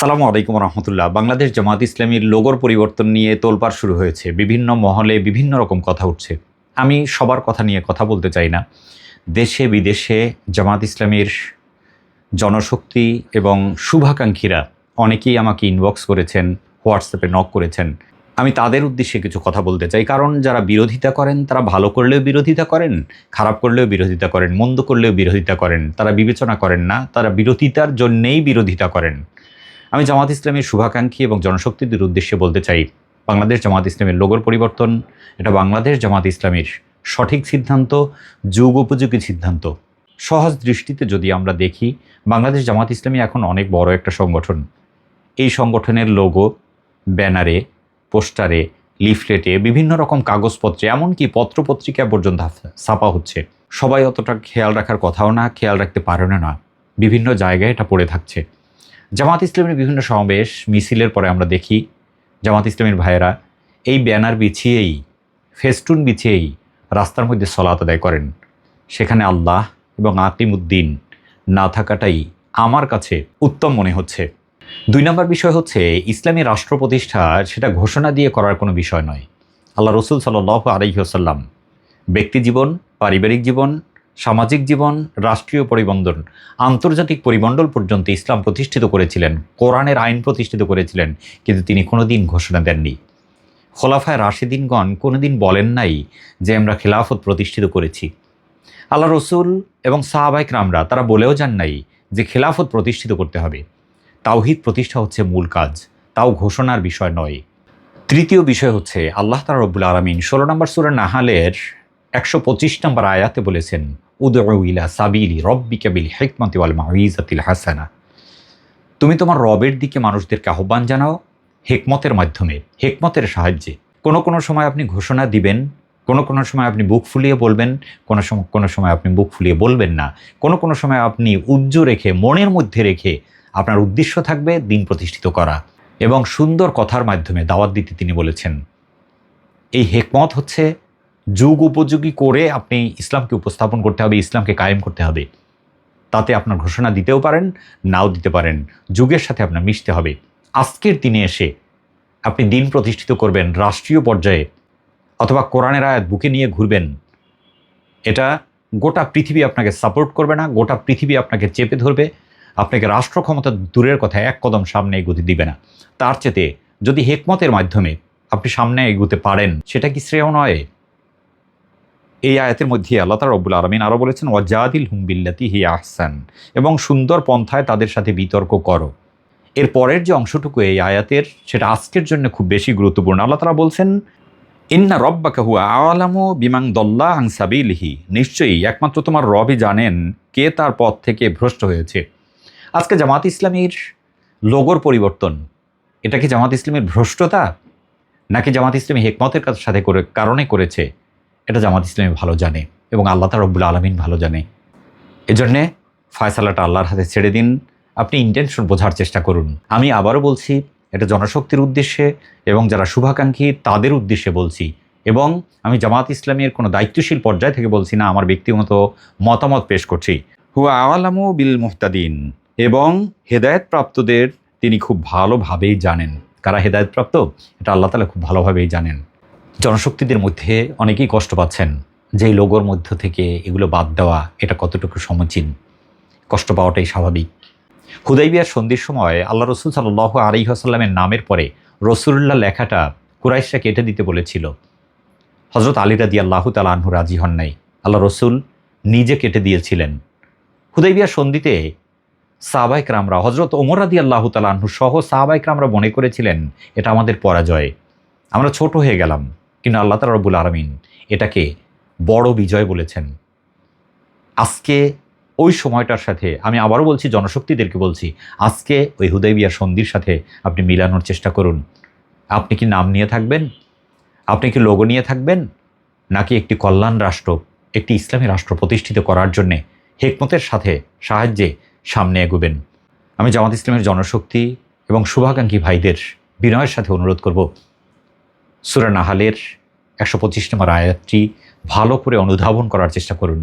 আসসালামু আলাইকুম রহমতুল্লাহ। বাংলাদেশ জামাত ইসলামীর লোগোর পরিবর্তন নিয়ে তোলপাড় শুরু হয়েছে। বিভিন্ন মহলে বিভিন্ন রকম কথা উঠছে। আমি সবার কথা নিয়ে কথা বলতে চাই না। দেশে বিদেশে জামাত ইসলামীর জনশক্তি এবং শুভাকাঙ্ক্ষীরা অনেকেই আমাকে ইনবক্স করেছেন হোয়াটসঅ্যাপে নক করেছেন। আমি তাদের উদ্দেশ্যে কিছু কথা বলতে চাই। কারণ যারা বিরোধিতা করেন, তারা ভালো করলেও বিরোধিতা করেন, খারাপ করলেও বিরোধিতা করেন, মন্দ করলেও বিরোধিতা করেন। তারা বিবেচনা করেন না, তারা বিরোধিতার জন্যেই বিরোধিতা করেন। আমি জামাত ইসলামের শুভাকাঙ্ক্ষী এবং জনশক্তিদের উদ্দেশ্যে বলতে চাই, বাংলাদেশ জামাত ইসলামের লোগোর পরিবর্তন, এটা বাংলাদেশ জামাত ইসলামীর সঠিক সিদ্ধান্ত, যুগ উপযোগী সিদ্ধান্ত। সহজ দৃষ্টিতে যদি আমরা দেখি, বাংলাদেশ জামাত ইসলামী এখন অনেক বড় একটা সংগঠন। এই সংগঠনের লোগো, ব্যানারে, পোস্টারে, লিফলেটে বিভিন্ন রকম কাগজপত্রে, এমনকি পত্রপত্রিকা পর্যন্ত ছাপা হচ্ছে। সবাই অতটা খেয়াল রাখার কথাও না, খেয়াল রাখতে পারে না। বিভিন্ন জায়গায় এটা পড়ে থাকছে। জামাত ইসলামের বিভিন্ন সমাবেশ, মিছিলের পরে আমরা দেখি, জামাত ইসলামের ভাইয়েরা এই ব্যানার বিছিয়েই, ফেস্টুন বিছিয়েই রাস্তার মধ্যে সলাত আদায় করেন। সেখানে আল্লাহ এবং আকিমুদ্দিন না থাকাটাই আমার কাছে উত্তম মনে হচ্ছে। দুই নম্বর বিষয় হচ্ছে, ইসলামী রাষ্ট্র প্রতিষ্ঠা সেটা ঘোষণা দিয়ে করার কোনো বিষয় নয়। আল্লাহ রসুল সাল্লাহ আলহিহসাল্লাম ব্যক্তি জীবন, পারিবারিক জীবন সামাজিক জীবন, রাষ্ট্রীয় পরিবন্দন আন্তর্জাতিক পরিমণ্ডল পর্যন্ত ইসলাম প্রতিষ্ঠিত করেছিলেন, কোরআনের আইন প্রতিষ্ঠিত করেছিলেন, কিন্তু তিনি কোনোদিন ঘোষণা দেননি। খোলাফায় রাশেদিনগণ কোনোদিন বলেন নাই যে আমরা খিলাফত প্রতিষ্ঠিত করেছি। আল্লাহ রসুল এবং সাহাবাইক রামরা তারা বলেও যান নাই যে খেলাফত প্রতিষ্ঠিত করতে হবে। তাওহিদ প্রতিষ্ঠা হচ্ছে মূল কাজ, তাও ঘোষণার বিষয় নয়। তৃতীয় বিষয় হচ্ছে, আল্লাহ তালা রব্বুল আলমিন ষোলো নম্বর সুরা নাহালের একশো পঁচিশ নম্বর আয়াতে বলেছেন সাবিলি হাসানা। তুমি তোমার রবের দিকে মানুষদেরকে আহ্বান জানাও, হেকমতের মাধ্যমে, হেকমতের সাহায্যে। কোনো কোনো সময় আপনি ঘোষণা দিবেন, কোনো কোনো সময় আপনি বুক ফুলিয়ে বলবেন, কোনো সময় কোনো সময় আপনি বুক ফুলিয়ে বলবেন না। কোনো কোনো সময় আপনি উজ্জ রেখে, মনের মধ্যে রেখে আপনার উদ্দেশ্য থাকবে দিন প্রতিষ্ঠিত করা। এবং সুন্দর কথার মাধ্যমে দাওয়াত দিতে তিনি বলেছেন। এই হেকমত হচ্ছে যুগ উপযোগী করে আপনি ইসলামকে উপস্থাপন করতে হবে, ইসলামকে কায়েম করতে হবে। তাতে আপনার ঘোষণা দিতেও পারেন, নাও দিতে পারেন। যুগের সাথে আপনার মিশতে হবে। আজকের দিনে এসে আপনি দিন প্রতিষ্ঠিত করবেন রাষ্ট্রীয় পর্যায়ে অথবা কোরআনের আয়াত বুকে নিয়ে ঘুরবেন। এটা গোটা পৃথিবী আপনাকে সাপোর্ট করবে না, গোটা পৃথিবী আপনাকে চেপে ধরবে। আপনাকে রাষ্ট্র ক্ষমতা দূরের কথা এক কদম সামনে এগোতে দিবে না। তার চেতে যদি হেকমতের মাধ্যমে আপনি সামনে এগোতে পারেন, সেটা কি শ্রেয় নয়? এই আয়াতের মধ্যে আল্লাহ তালা রব্বুল আলমিন আরও বলেছেন, ওয়াজাদিল হুমবিল্লাতি হি আহসান এবং সুন্দর পন্থায় তাদের সাথে বিতর্ক করো। এর পরের যে অংশটুকু এই আয়াতের, সেটা আজকের জন্য খুব বেশি গুরুত্বপূর্ণ। আল্লাহ তালা বলছেন, ইন্না রব্বাকা হুয়া আলামু বিমাং দল্লা আংসাবিলিহি নিশ্চয়ই, একমাত্র তোমার রবই জানেন কে তার পথ থেকে ভ্রষ্ট হয়েছে। আজকে জামাত ইসলামীর লোগোর পরিবর্তন, এটা কি জামাত ইসলামের ভ্রষ্টতা? নাকি জামাত ইসলামী হেকমতের সাথে করে কারণে করেছে? এটা জামাত ইসলামী ভালো জানে এবং আল্লাহ তার রব্বুল আলমিন ভালো জানে। এজন্যে ফয়সালাটা আল্লাহর হাতে ছেড়ে দিন। আপনি ইন্টেনশন বোঝার চেষ্টা করুন। আমি আবারও বলছি, এটা জনশক্তির উদ্দেশ্যে এবং যারা শুভাকাঙ্ক্ষী তাদের উদ্দেশ্যে বলছি। এবং আমি জামাত ইসলামের কোনো দায়িত্বশীল পর্যায় থেকে বলছি না, আমার ব্যক্তিগত মতামত পেশ করছি। হুয়া আওয়ালামু বিল মুহতাদিন। এবং হেদায়তপ্রাপ্তদের তিনি খুব ভালোভাবেই জানেন। কারা হেদায়তপ্রাপ্ত? এটা আল্লাহ তালা খুব ভালোভাবেই জানেন। জনশক্তিদের মধ্যে অনেকেই কষ্ট পাচ্ছেন যে লোগোর মধ্য থেকে এগুলো বাদ দেওয়া এটা কতটুকু সমীচীন। কষ্ট পাওয়াটাই স্বাভাবিক। হুদাইবিয়ার সন্ধির সময় আল্লাহ রসুল সাল্লাহ আলী আসাল্লামের নামের পরে রসুল্লাহ লেখাটা কুরাইশা কেটে দিতে বলেছিল। হজরত আলী রাদি আল্লাহ তালাহু রাজি হন নাই। আল্লাহ রসুল নিজে কেটে দিয়েছিলেন। হুদাইবিয়ার সন্ধিতে সাহাবাইক রামরা হজরত ওমর রাদি আল্লাহ তালাহু সহ সাহাবাইক রামরা মনে করেছিলেন, এটা আমাদের পরাজয়। আমরা ছোট হয়ে গেলাম। কিন্তু আল্লাহ তালা রব্বুল আলমিন এটাকে বড় বিজয় বলেছেন। আজকে ওই সময়টার সাথে আমি আবারও বলছি, জনশক্তিদেরকে বলছি, আজকে ওই হুদয়বিয়ার সন্ধির সাথে আপনি মিলানোর চেষ্টা করুন। আপনি কি নাম নিয়ে থাকবেন? আপনি কি লোগো নিয়ে থাকবেন? নাকি একটি কল্যাণ রাষ্ট্র, একটি ইসলামী রাষ্ট্র প্রতিষ্ঠিত করার জন্যে হেকমতের সাথে সাহায্যে সামনে এগোবেন? আমি জামাত ইসলামের জনশক্তি এবং শুভাকাঙ্ক্ষী ভাইদের বিনয়ের সাথে অনুরোধ করব সুরা নাহালের একশো পঁচিশ নম্বর আয়াতটি ভালো করে অনুধাবন করার চেষ্টা করুন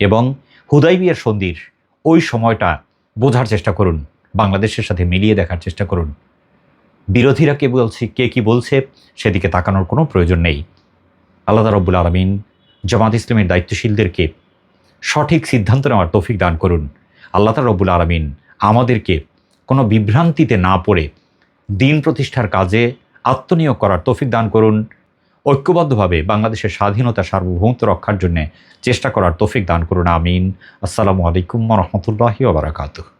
এবং হুদাইবিয়ার সন্ধির ওই সময়টা বোঝার চেষ্টা করুন, বাংলাদেশের সাথে মিলিয়ে দেখার চেষ্টা করুন। বিরোধীরা কে বলছে, কে কি বলছে, সেদিকে তাকানোর কোনো প্রয়োজন নেই। আল্লাহ রব্বুল আলমিন জামাত ইসলামের দায়িত্বশীলদেরকে সঠিক সিদ্ধান্ত নেওয়ার তৌফিক দান করুন। আল্লাহ রব্বুল আলমিন আমাদেরকে কোনো বিভ্রান্তিতে না পড়ে দিন প্রতিষ্ঠার কাজে আত্মনিয়োগ করার তৌফিক দান করুন। ঐক্যবদ্ধভাবে বাংলাদেশের স্বাধীনতা সার্বভৌমত্ব রক্ষার জন্য চেষ্টা করার তৌফিক দান করুন। আমিন। আসসালামু আলাইকুম রহমতুল্লাহি ওবরাকাতুহ